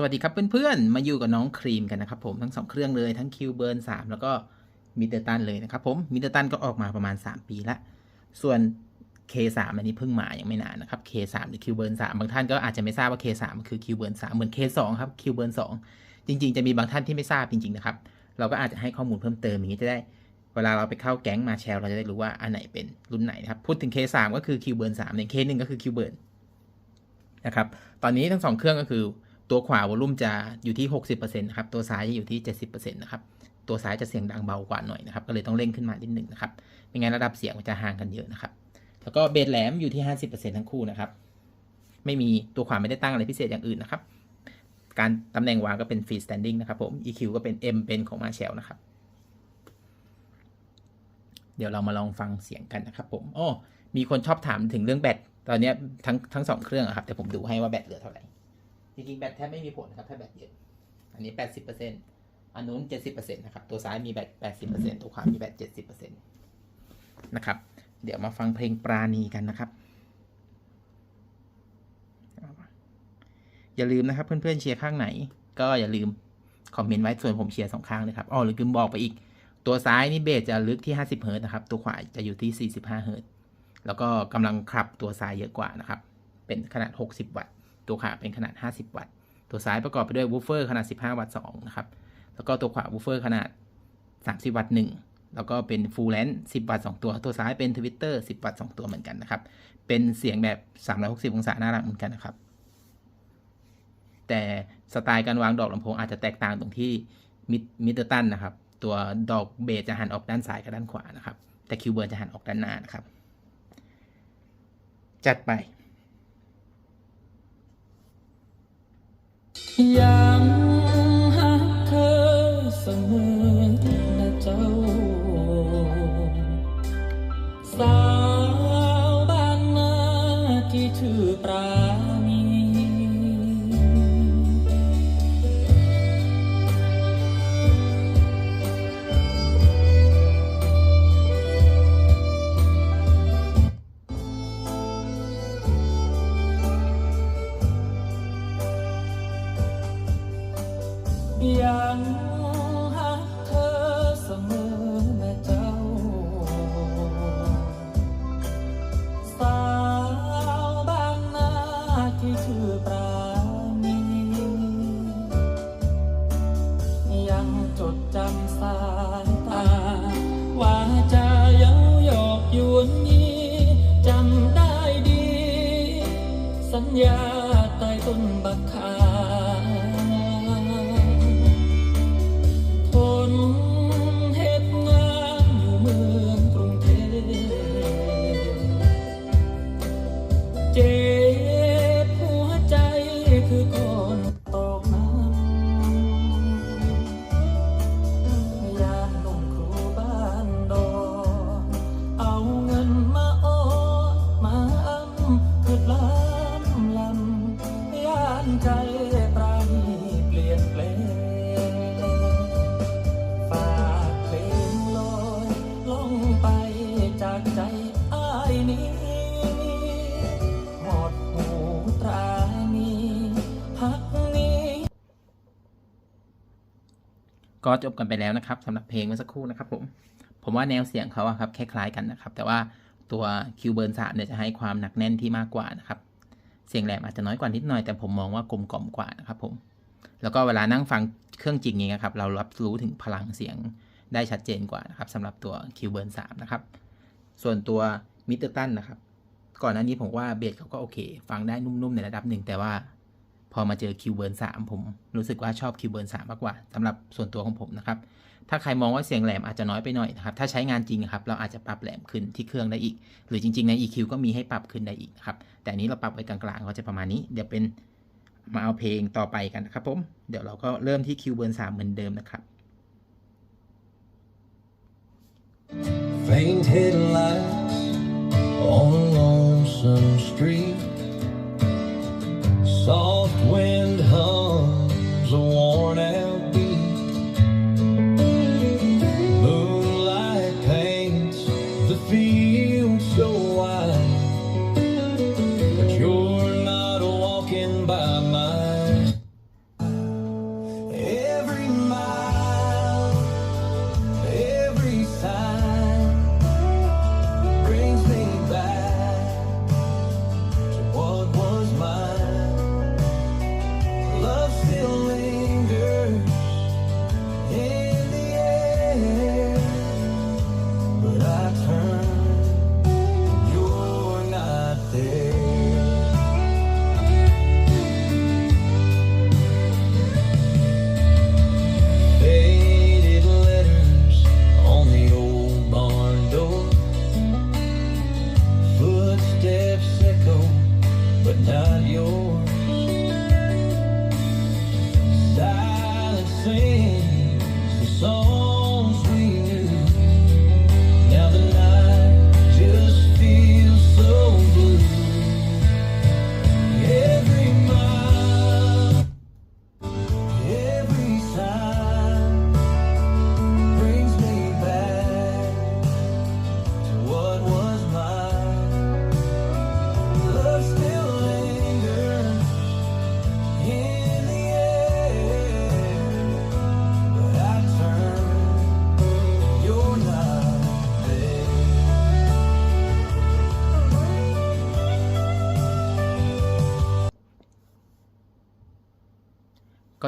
สวัสดีครับเพื่อนๆ มาอยู่กับน้องครีมกันนะครับผมทั้งสองเครื่องเลยทั้งคิวเบิร์น3แล้วก็มิเตอร์ตันเลยนะครับผมมิเตอร์ตันก็ออกมาประมาณ 3 ปีละ ส่วน K3 อันนี้เพิ่งมาอย่างไม่นานนะครับ K3 หรือ Q Burn 3บางท่านก็อาจจะไม่ทราบว่า K3 คือ Q Burn 3เหมือน K2 ครับ Q Burn 2จริงๆ จะมีบางท่านที่ไม่ทราบจริงๆนะครับเราก็อาจจะให้ข้อมูลเพิ่มเติมอย่างนี้จะได้ เวลาเราไปเข้าแก๊งมาแชร์เราจะได้รู้ว่าอันไหนเป็นรุ่นไหนนะครับพูดถึง K3 ก็คือ Q Burn 3ใน K1 ก็คือ Q Burn นะครับตอนนี้ทั้งสองเครื่องก็คือ ตัวขวาวอลุ่มจะอยู่ที่ 60%นะครับ ตัวซ้ายจะอยู่ที่ 70%นะครับ ตัวซ้ายจะเสียงดังเบากว่าหน่อยนะครับ ก็เลยต้องเร่งขึ้นมานิดหนึ่งนะครับ ไม่งั้นระดับเสียงมันจะห่างกันเยอะนะครับ แล้วก็เบสแหลมอยู่ที่ 50%ทั้งคู่นะครับ ไม่มีตัวขวาไม่ได้ตั้งอะไรพิเศษอย่างอื่นนะครับ การตำแหน่งวางก็เป็นฟรีสแตนดิ้งนะครับผม EQ ก็เป็น M เป็นของมาเชลนะครับ เดี๋ยวเรามาลองฟังเสียงกันนะครับ ผมอ้อมีคนชอบถามถึงเรื่องแบต ตอนนี้ทั้งทั้งสองเครื่องครับ แต่ผมดูให้ว่าแบตเหลือเท่าไหร่ จริงๆแบตแทบไม่มีผลนะครับถ้าแบตเยอะอันนี้ 80%อันนู้น 70%นะครับ ตัวซ้ายมีแบต 80%ตัวขวามีแบต 70%นะครับ เดี๋ยวมาฟังเพลงปราณีกันนะครับ อย่าลืมนะครับเพื่อนๆเชียร์ข้างไหน ก็อย่าลืมคอมเมนต์ไว้ส่วนผมเชียร์สองข้างเลยครับอ๋อหรือลืมบอกไปอีก ตัวซ้ายนี่เบสจะลึกที่ 50 เฮิร์ตนะครับ ตัวขวาจะอยู่ที่ 45 เฮิร์ตแล้วก็กำลังขับตัวซ้ายเยอะกว่านะครับ เป็นขนาด 60 วัตต์ ตัวขวาเป็นขนาด 50 วัตต์ ตัวซ้ายประกอบไปด้วยวูฟเฟอร์ขนาด 15 วัตต์2นะครับ แล้วก็ตัวขวาวูฟเฟอร์ขนาด 30 วัตต์1แล้วก็เป็นฟูลแลนซ์10 วัตต์2ตัว ตัวซ้ายเป็นทวิตเตอร์10 วัตต์2ตัวเหมือนกันนะครับ เป็นเสียงแบบ 360 องศาน่ารักเหมือนกันนะครับ แต่สไตล์การวางดอกลำโพงอาจจะแตกต่างตรงที่มิดเตอร์ตันนะครับ ตัวดอกเบสจะหันออกด้านซ้ายกับด้านขวานะครับ แต่คิวเบิร์นจะหันออกด้านหน้านะครับ จัดไป ยังหักเธอเสมอ ที่ชื่อปราณียังจดจำสายตา ว่าจะเย้าหยอกยวนยีจำได้ดี สัญญาานใจปราณีเปลี่ยนแปลงฝากเพลงลอยล่องไปจากใจอ้ายนี้ หมดหูตรานีพักนี้ ก็จบกันไปแล้วนะครับสำหรับเพลงเมื่อสักครู่นะครับผม ผมว่าแนวเสียงเขาอะครับคล้ายๆกันนะครับ แต่ว่าตัวคิวเบิร์นสามเนี่ยจะให้ความหนักแน่นที่มากกว่านะครับ เสียงแหลมอาจจะน้อยกว่านิดหน่อยแต่ผมมองว่ากลมกล่อมกว่านะครับผมแล้วก็เวลานั่งฟังเครื่องจริงอย่างเงี้ยครับเรารับรู้ถึงพลังเสียงได้ชัดเจนกว่านะครับสำหรับตัวคิวเบิร์นสามนะครับส่วนตัวมิเตอร์ตันนะครับก่อนหน้านี้ผมว่าเบสเขาก็โอเค ฟังได้นุ่มๆในระดับหนึ่งแต่ว่า พอมาเจอคิวเบิร์นสามผมรู้สึกว่าชอบคิวเบิร์นสามมากกว่าสำหรับส่วนตัวของผมนะครับ ถ้าใครมองว่าเสียงแหลมอาจจะน้อยไปหน่อยนะครับ ถ้าใช้งานจริงครับ เราอาจจะปรับแหลมขึ้นที่เครื่องได้อีก หรือจริง ๆ ใน EQ ก็มีให้ปรับขึ้นได้อีกนะครับ แต่อันนี้เราปรับไว้กลางๆก็จะประมาณนี้ เดี๋ยวเป็นมาเอาเพลงต่อไปกันนะครับผม เดี๋ยวเราก็เริ่มที่คิวเบิร์นสามเหมือนเดิมนะครับ Faint headlights on lonesome street.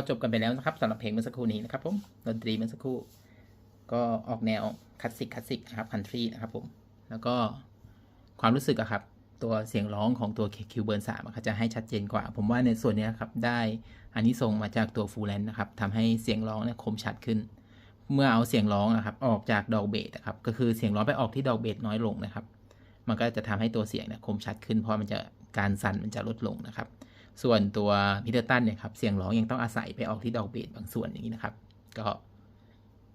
ก็จบกันไปแล้วนะครับสำหรับเพลงเมื่อสักครู่นี้นะครับผมดนตรีเมื่อสักครู่ ก็ออกแนวคลาสสิกคลาสสิกนะครับคันทรีนะครับผมแล้วก็ความรู้สึกอะครับ ตัวเสียงร้องของตัวคิวเบิร์นสามเขาจะให้ชัดเจนกว่า ผมว่าในส่วนนี้ครับได้อันนี้ส่งมาจากตัวฟูลแลนด์นะครับทำให้เสียงร้องเนี่ยคมชัดขึ้น เมื่อเอาเสียงร้องนะครับออกจากดอกเบสอะครับก็คือเสียงร้องไปออกที่ดอกเบสน้อยลงนะครับ มันก็จะทำให้ตัวเสียงเนี่ยคมชัดขึ้น เพราะมันจะการสั่นมันจะลดลงนะครับ ส่วนตัวมิเตอร์ตันเนี่ยครับเสียงร้องยังต้องอาศัยไปออกที่ดอกเบสบางส่วนอย่างนี้นะครับ ก็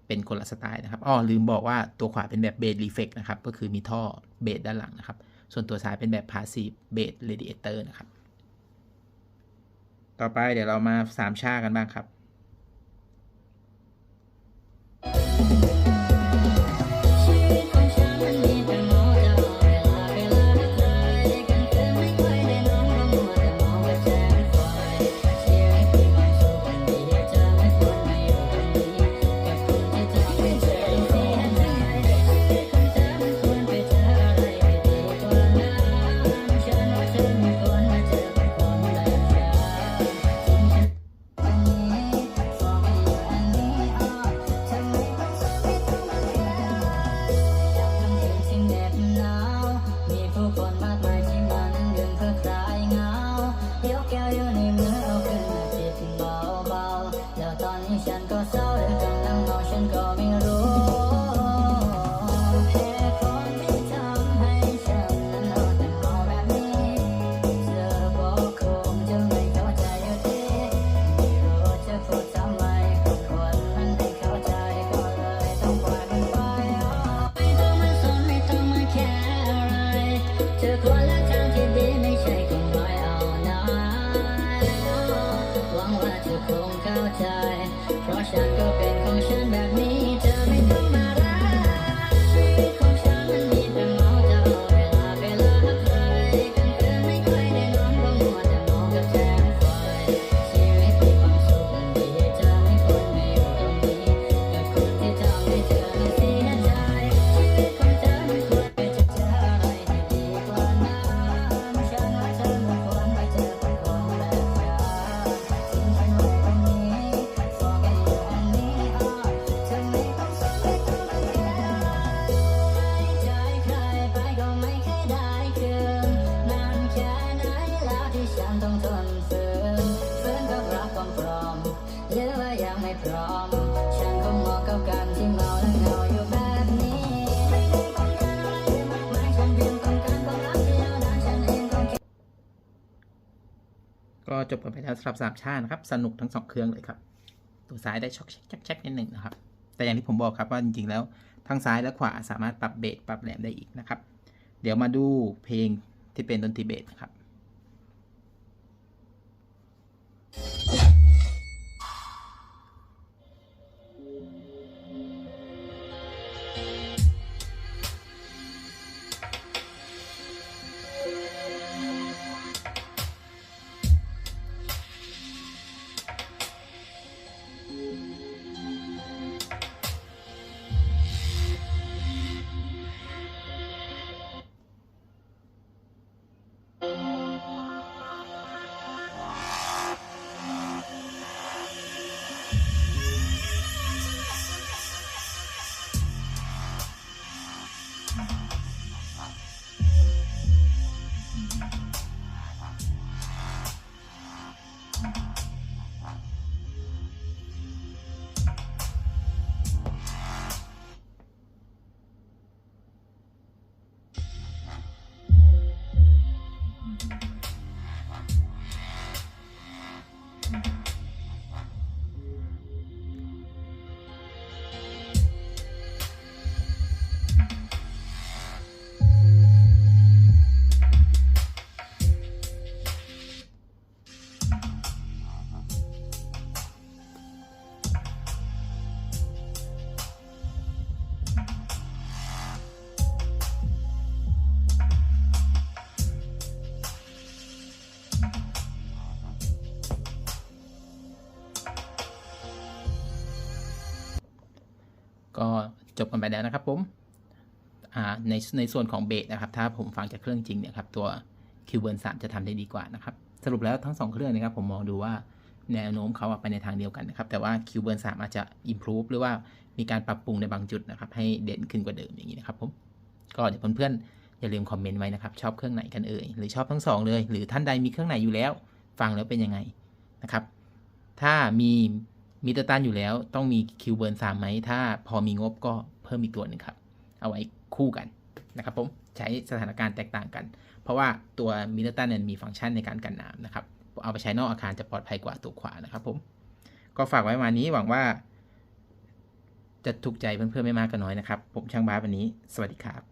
เป็นคนละสไตล์นะครับอ้อลืมบอกว่าตัวขวาเป็นแบบเบสรีเฟกนะครับ ก็คือมีท่อเบสด้านหลังนะครับ ส่วนตัวซ้ายเป็นแบบพาสซีฟเบสเรดิเอเตอร์นะครับ ต่อไปเดี๋ยวเรามาสามชากันบ้างครับ ก็จบกันไปแล้วสำหรับสามชาตินะครับ สนุกทั้งสองเครื่องเลยครับ ตัวซ้ายได้ช็อกแช็กแช็กนิดหนึ่งนะครับ แต่อย่างที่ผมบอกครับว่าจริงๆแล้วทั้งซ้ายและขวาสามารถปรับเบสปรับแหลมได้อีกนะครับ เดี๋ยวมาดูเพลงที่เป็นดนตรีเบสนะครับ ก็จบกันไปแล้วนะครับผมในในส่วนของเบสนะครับ ถ้าผมฟังจากเครื่องจริงเนี่ยครับตัว q b u r n 3จะทำได้ดีกว่านะครับ สรุปแล้วทั้งสองเครื่องนะครับ ผมมองดูว่าแนวโน้มเขาไปในทางเดียวกันนะครับ แต่ว่า Q Burn 3อาจจะ improve หรือว่ามีการปรับปรุงในบางจุดนะครับ ให้เด่นขึ้นกว่าเดิมอย่างนี้นะครับผมก็เดี๋ยวเพื่อนๆอย่าลืมคอมเมนต์ไว้นะครับ ชอบเครื่องไหนกันเอ่ยหรือชอบทั้งสองเลย หรือท่านใดมีเครื่องไหนอยู่แล้ว ฟังแล้วเป็นยังไงนะครับ ถ้ามี มิตอร์ตันอยู่แล้ว ต้องมี Q Burn 3ไหม ถ้าพอมีงบก็เพิ่มอีกตัวหนึ่งครับ เอาไว้คู่กันนะครับผม ใช้สถานการณ์แตกต่างกัน เพราะว่าตัวมิเตอร์ตันเนี่ยมีฟังก์ชันในการกันน้ำนะครับ เอาไปใช้นอกอาคารจะปลอดภัยกว่าตัวขวานะครับผม ก็ฝากไว้ประมาณนี้หวังว่า จะถูกใจเพื่อนๆไม่มากก็น้อยนะครับ ผมช่างบาสวันนี้ สวัสดีครับ